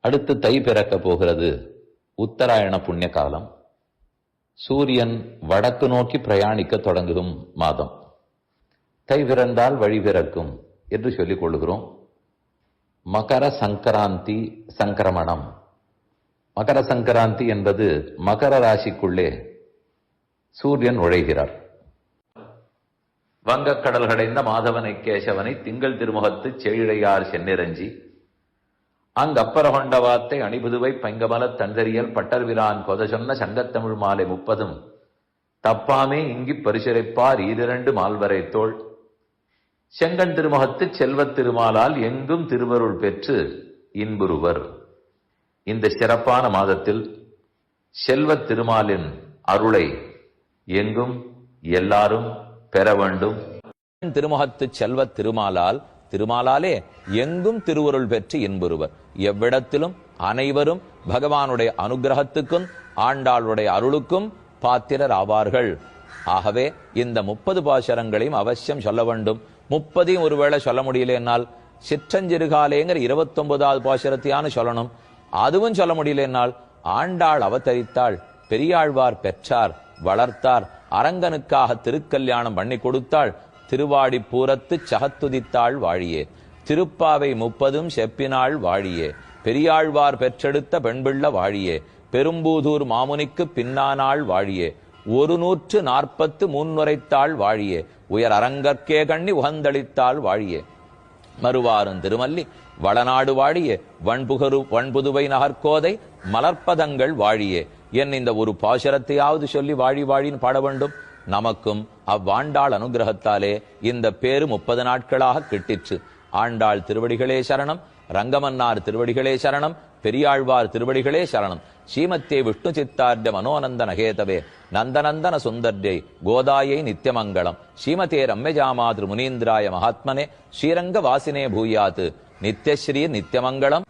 அடுத்து தை பிறக்க போகிறது உத்தராயண புண்ணிய காலம். சூரியன் வடக்கு நோக்கி பிரயாணிக்க தொடங்கும் மாதம். தை பிறந்தால் வழி பிறக்கும் என்று சொல்லிக் கொள்கிறோம். மகர சங்கராந்தி சங்கிரமணம். மகர சங்கராந்தி என்பது மகர ராசிக்குள்ளே சூரியன் உழைகிறார் வங்கக்கடல் கடைந்த மாதவனை கேசவனை திங்கள் திருமுகத்து செழிழையார் சென்னிரஞ்சி அங்கப்பர கொண்ட வார்த்தை அணிபுதுவை பங்கமல தந்தரியல் பட்டர்விரான் கொத சொன்ன சங்கத்தமிழ் மாலை முப்பதும். தப்பாமே இங்கிப் பரிசுரைப்பார் ஈரிரண்டு மால்வரை தோள். செங்கன் திருமுகத்து செல்வத் திருமாலால் எங்கும் திருவருள் பெற்று இன்புறுவர். இந்த சிறப்பான மாதத்தில் செல்வத் திருமாலின் அருளை எங்கும் எல்லாரும் பெற வேண்டும். திருமுகத்து செல்வத் திருமாலால் திருமாலாலே எங்கும் திருவருள் பெற்று இன்புறுவர். எவ்விடத்திலும் அனைவரும் பகவானுடைய அனுகிரகத்துக்கும் ஆண்டாளுடைய அருளுக்கும் பாத்திரர் ஆவார்கள் ஆகவே இந்த முப்பது பாசரங்களையும் அவசியம் சொல்ல வேண்டும். முப்பதையும் ஒருவேளை சொல்ல முடியல என்னால். சிற்றஞ்சிறுகாலேங்கிற இருபத்தொன்பதாவது பாசரத்தையான சொல்லணும். அதுவும் சொல்ல முடியல என்னால். ஆண்டாள் அவதரித்தாள் பெரியாழ்வார் பெற்றார் வளர்த்தார் அரங்கனுக்காக திருக்கல்யாணம் பண்ணி கொடுத்தாள் திருவாடி பூரத்து சகத்துதித்தாள் வாழியே. திருப்பாவை முப்பதும் செப்பினாள் வாழியே. பெரியாழ்வார் பெற்றெடுத்த பெண்பிள்ள வாழியே. பெரும்பூதூர் மாமுனிக்கு பின்னானாள் வாழியே. ஒரு நூற்று நாற்பத்து முன்னுரைத்தாள் வாழியே. உயர் அரங்கற்கே கண்ணி உகந்தளித்தாள் வாழியே. மறுவாரும் திருமல்லி வளநாடு வாழியே. வண்புகரு வண்புதுவை நகர்கோதை மலர்ப்பதங்கள் வாழியே. என் இந்த ஒரு பாசுரத்தையாவது சொல்லி வாழி வாழின்னு பாட வேண்டும். நமக்கும் அவ்வாண்டாள் அனுகிரகத்தாலே இந்த பேரு முப்பது நாட்களாக கிட்டிற்று. ஆண்டாள் திருவடிகளே சரணம் ரங்கமன்னார் திருவடிகளே சரணம் பெரியாழ்வார் திருவடிகளே சரணம். ஸ்ரீமத்தே விஷ்ணு சித்தார்ய மனோநந்த நகேதவே நந்தநந்தன சுந்தர்யை கோதாயை நித்தியமங்கலம் ஸ்ரீமதே ரம்யஜாமாதிரு முனீந்திராய மகாத்மனே ஸ்ரீரங்க வாசினே பூயாத்து. நித்யஸ்ரீ நித்தியமங்கலம்